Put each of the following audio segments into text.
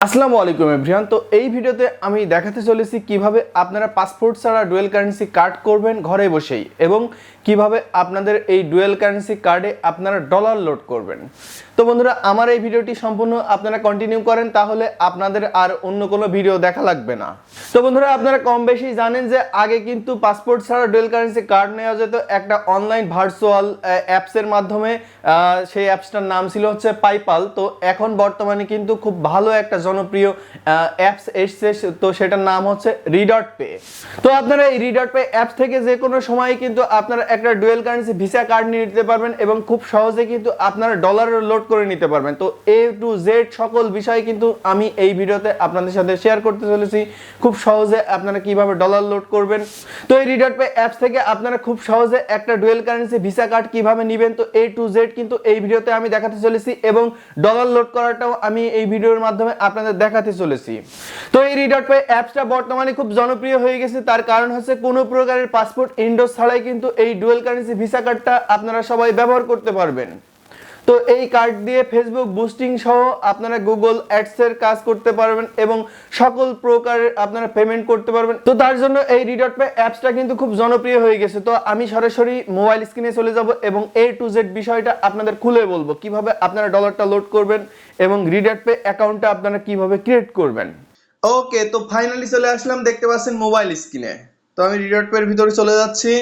আসসালামু আলাইকুম, এভরিওয়ান। তো এই ভিডিওতে আমি দেখাতে চলেছি কীভাবে আপনারা পাসপোর্ট ছাড়া ডুয়েল কারেন্সি কার্ড করবেন ঘরে বসেই এবং কীভাবে আপনাদের এই ডুয়েল কারেন্সি কার্ডে আপনারা ডলার লোড করবেন। তো বন্ধুরা, আমার এই ভিডিওটি সম্পূর্ণ আপনারা কন্টিনিউ করেন, তাহলে আপনাদের আর অন্য কোনো ভিডিও দেখা লাগবে না। তো বন্ধুরা, আপনারা কম বেশি জানেন যে আগে কিন্তু পাসপোর্ট ছাড়া ডুয়েল কারেন্সি কার্ড নেওয়া যেত। একটা অনলাইন ভার্চুয়াল অ্যাপসের মাধ্যমে সেই অ্যাপসটার নাম ছিল হচ্ছে পাইপাল তো এখন বর্তমানে কিন্তু খুব ভালো একটা জনপ্রিয় অ্যাপস এসছে, তো সেটার নাম হচ্ছে রিডট পে। তো আপনারা এই রিডট পে অ্যাপস থেকে যে কোনো সময় কিন্তু আপনারা একটা ডুয়েল কারেন্সি ভিসা কার্ড নিয়ে নিতে পারবেন এবং খুব সহজে কিন্তু আপনারা ডলারের লোড করে নিতে পারবেন। তো এ টু জেড সকল বিষয় কিন্তু আমি এই ভিডিওতে আপনাদের সাথে শেয়ার করতে চলেছি। খুব সহজে আপনারা কীভাবে ডলার লোড করবেন। তো এই রিডট পে অ্যাপস থেকে আপনারা খুব সহজে একটা ডুয়েল কারেন্সি ভিসা কার্ড কীভাবে নেবেন, তো এ টু জেড কিন্তু এই ভিডিওতে আমি দেখাতে চলেছি এবং ডলার লোড করাটাও আমি এই ভিডিওর মাধ্যমে আপনাদের দেখাতে চলেছি। তো এই রিডট পে অ্যাপসটা বর্তমানে খুব জনপ্রিয় হয়ে গেছে। তার কারণ হচ্ছে কোনো প্রকারের পাসপোর্ট ইন্ডোজ ছাড়াই কিন্তু এই ডুয়েল কারেন্সি ভিসা কার্ডটা আপনারা সবাই ব্যবহার করতে পারবেন। তো এই কার্ড দিয়ে ফেসবুক বুস্টিং সহ আপনারা গুগল অ্যাডসের কাজ করতে পারবেন এবং সকল প্রকারের আপনারা পেমেন্ট করতে পারবেন। তো তার জন্য এই রিডট পে অ্যাপসটা কিন্তু খুব জনপ্রিয় হয়ে গেছে। তো আমি সরাসরি মোবাইল স্ক্রিনে চলে যাব এবং এ টু জেড বিষয়টা আপনাদের খুলে বলব। কীভাবে আপনারা ডলারটা লোড করবেন এবং রিডার পে অ্যাকাউন্টটা আপনারা কীভাবে ক্রিয়েট করবেন? ওকে তো ফাইনালি চলে আসলাম, দেখতে পাচ্ছেন মোবাইল স্ক্রিনে তো আমি রিডট পের ভিতরে চলে যাচ্ছি।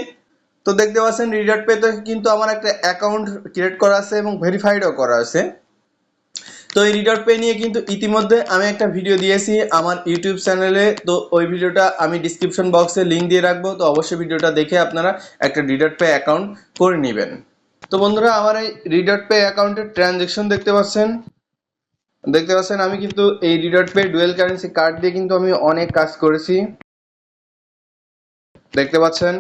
তো দেখতে পাচ্ছেন রিডট পেতে কিন্তু আমার একটা অ্যাকাউন্ট ক্রিয়েট করা আছে এবং ভেরিফাইডও করা আছে। তো এই রিডার পে নিয়ে কিন্তু ইতিমধ্যে আমি একটা ভিডিও দিয়েছি আমার ইউটিউব চ্যানেলে তো ওই ভিডিওটা আমি ডিসক্রিপশন বক্সে লিংক দিয়ে রাখব। তো অবশ্যই ভিডিওটা দেখে আপনারা একটা রিডট পে অ্যাকাউন্ট করে নেবেন। তো বন্ধুরা, আমার এই রিডট পে অ্যাকাউন্টের ট্রানজেকশন দেখতে পাচ্ছেন। দেখতে পাচ্ছেন, আমি কিন্তু এই Redot pay dual currency card দিয়ে কিন্তু আমি অনেক কাজ করেছি। দেখতে পাচ্ছেন?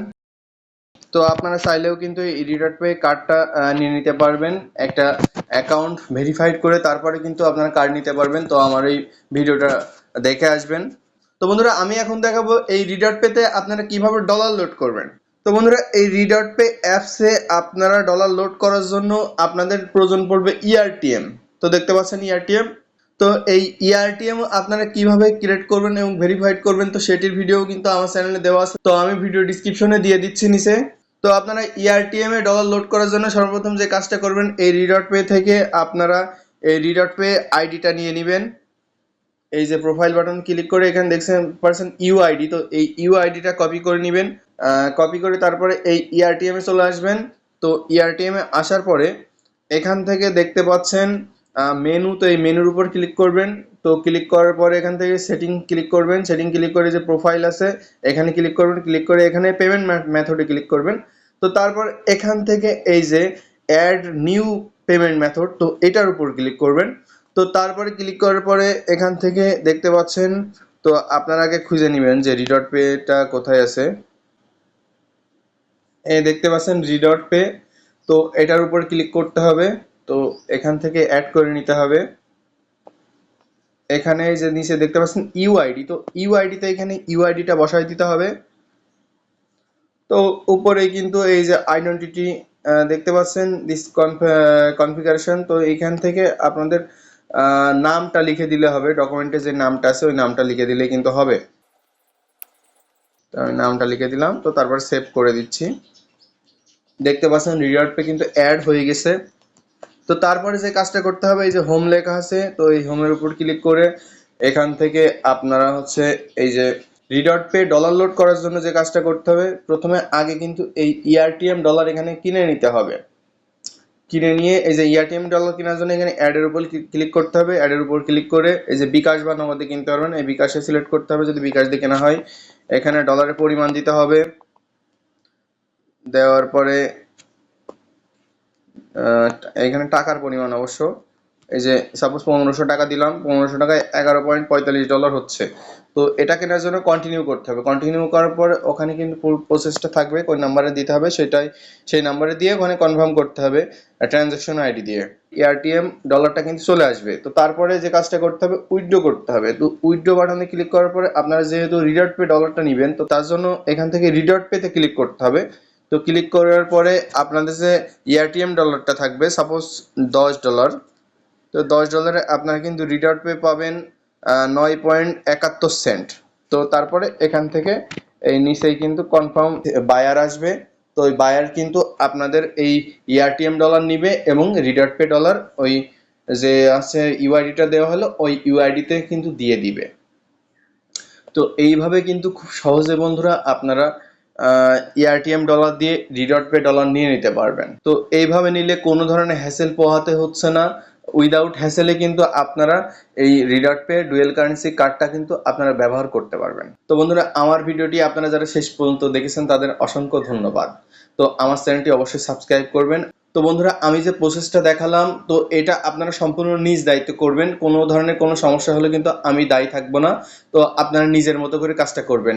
তো আপনারা চাইলেও কিন্তু এই রিডট পে কার্ডটা নিয়ে নিতে পারবেন। একটা অ্যাকাউন্ট ভেরিফাইড করে তারপরে কিন্তু আপনারা কার্ড নিতে পারবেন। তো আমার এই ভিডিওটা দেখে আসবেন। তো বন্ধুরা, আমি এখন দেখাবো এই রিডট পেতে আপনারা কীভাবে ডলার লোড করবেন। তো বন্ধুরা, এই রিডট পে অ্যাপসে আপনারা ডলার লোড করার জন্য আপনাদের প্রয়োজন পড়বে E ইআরটিএম তো দেখতে পাচ্ছেন E ইআরটিএম তো এই E ইআরটিএম আপনারা কীভাবে ক্রিয়েট করবেন এবং ভেরিফাইড করবেন, তো সেটির ভিডিও কিন্তু আমার চ্যানেলে দেওয়া আছে। তো আমি ভিডিও ডিসক্রিপশনে দিয়ে দিচ্ছি নিচে। তো আপনারা E ইআরটিএম এ ডলার লোড করার জন্য সর্বপ্রথম যে কাজটা করবেন, এই রিডট পে থেকে আপনারা এই রিডট পে আইডিটা নিয়ে নেবেন। এই যে প্রোফাইল বাটন ক্লিক করে এখানে দেখছেন পারসেন ইউআইডি তো এই ইউ ইউআইডিটা কপি করে নেবেন। কপি করে তারপরে এই E ইআরটিএম এ চলে আসবেন। তো E ইআরটিএম এ আসার পরে এখান থেকে দেখতে পাচ্ছেন মেনু তো এই মেনুর উপর ক্লিক করবেন। তো ক্লিক করার পরে এখান থেকে সেটিং ক্লিক করবেন। সেটিং ক্লিক করে যে প্রোফাইল আছে, এখানে ক্লিক করবেন। ক্লিক করে এখানে পেমেন্ট মেথডে ক্লিক করবেন। তো তারপর এখান থেকে এই যে অ্যাড নিউ পেমেন্ট মেথড তো এটার উপর ক্লিক করবেন। তো তারপরে ক্লিক করার পরে এখান থেকে দেখতে পাচ্ছেন, তো আপনারা আগে খুঁজে নেবেন যে রিডট পেটা কোথায় আছে। এই দেখতে পাচ্ছেন রিডট পে তো এটার উপর ক্লিক করতে হবে। তো এখান থেকে অ্যাড করে নিতে হবে। এখানে যে নিচে দেখতে পাচ্ছেন ইউআইডি তো ইউআইডিতে এখানে ইউআইডিটা বসাই দিতে হবে। তো উপরে কিন্তু এই যে আইডেন্টিটি দেখতে পাচ্ছেন দিস কনফিগারেশন তো এইখান থেকে আপনাদের নামটা লিখে দিলে হবে ডকুমেন্টে যে নামটা আছে, ওই নামটা লিখে দিলে কিন্তু হবে। তো আমি নামটা লিখে দিলাম, তো তারপর সেভ করে দিচ্ছি। দেখতে পাচ্ছেন রিওয়ার্ড পে কিন্তু অ্যাড হয়ে গেছে। তো তারপরে যে কাজটা করতে হবে, এই যে হোম লেখা আছে, তো এই হোমের উপর ক্লিক করে এখান থেকে আপনারা হচ্ছে এই যে রিডট পে ডলার লোড করার জন্য যে কাজটা করতে হবে, প্রথমে আগে কিন্তু এই E ইআরটিএম ডলার এখানে কিনে নিতে হবে। কিনে নিয়ে এই যে E ইআরটিএম ডলার কেনার জন্য এখানে অ্যাডের উপর ক্লিক করতে হবে। অ্যাডের উপর ক্লিক করে এই যে বিকাশ বা নগদে কিনতে পারবেন। এই বিকাশে সিলেক্ট করতে হবে যদি বিকাশ দিয়ে কেনা হয়। এখানে ডলারের পরিমাণ দিতে হবে। দেওয়ার পরে এখানে টাকার পরিমাণ অবশ্য। এই যে সাপোজ পনেরোশো টাকা দিলাম, পনেরোশো টাকায় এগারো পয়েন্ট পঁয়তাল্লিশ ডলার হচ্ছে। তো এটা কেনার জন্য কন্টিনিউ করতে হবে। কন্টিনিউ করার পর ওখানে কিন্তু প্রসেসটা থাকবে, কোন নাম্বারে দিতে হবে সেটাই, সেই নাম্বারে দিয়ে ওখানে কনফার্ম করতে হবে ট্রানজাকশন আইডি দিয়ে। এআরটিএম ডলারটা কিন্তু চলে আসবে। তো তারপরে যে কাজটা করতে হবে উইথড্র করতে হবে। তো উইথড্র বাটনে ক্লিক করার পরে আপনারা যেহেতু রিডট পে ডলারটা নেবেন, তো তার জন্য এখান থেকে রিডট পেতে ক্লিক করতে হবে। তো ক্লিক করার পরে আপনাদের যে এআরটিএম ডলারটা থাকবে সাপোজ দশ ডলার তো দশ ডলারে আপনারা কিন্তু রিডট পে পাবেন নয় পয়েন্ট একাত্তর সেন্ট তো তারপরে এখান থেকে এই নিচেই কিন্তু কনফার্ম বায়ার আসবে। তো ওই বায়ার কিন্তু আপনাদের এই ইআরটিএম ডলার নিবে এবং রিডার পে ডলার ওই যে আছে ইউআইডিটা দেওয়া হলো, ওই ইউআইডিতে কিন্তু দিয়ে দিবে। তো এইভাবে কিন্তু খুব সহজে বন্ধুরা আপনারা ইআরটিএম ডলার দিয়ে রিডট পে ডলার নিয়ে নিতে পারবেন। তো এইভাবে নিলে কোনো ধরনের হ্যাসেল পোহাতে হচ্ছে না। উইদাউট হ্যাসেলে কিন্তু আপনারা এই রিডট পে ডুয়েল কারেন্সি কার্ডটা কিন্তু আপনারা ব্যবহার করতে পারবেন। তো বন্ধুরা, আমার ভিডিওটি আপনারা যারা শেষ পর্যন্ত দেখেছেন, তাদের অসংখ্য ধন্যবাদ। তো আমার চ্যানেলটি অবশ্যই সাবস্ক্রাইব করবেন। তো বন্ধুরা, আমি যে প্রসেসটা দেখালাম, তো এটা আপনারা সম্পূর্ণ নিজ দায়িত্ব করবেন। কোনো ধরনের কোনো সমস্যা হলে কিন্তু আমি দায়ী থাকব না। তো আপনারা নিজের মতো করে কাজটা করবেন।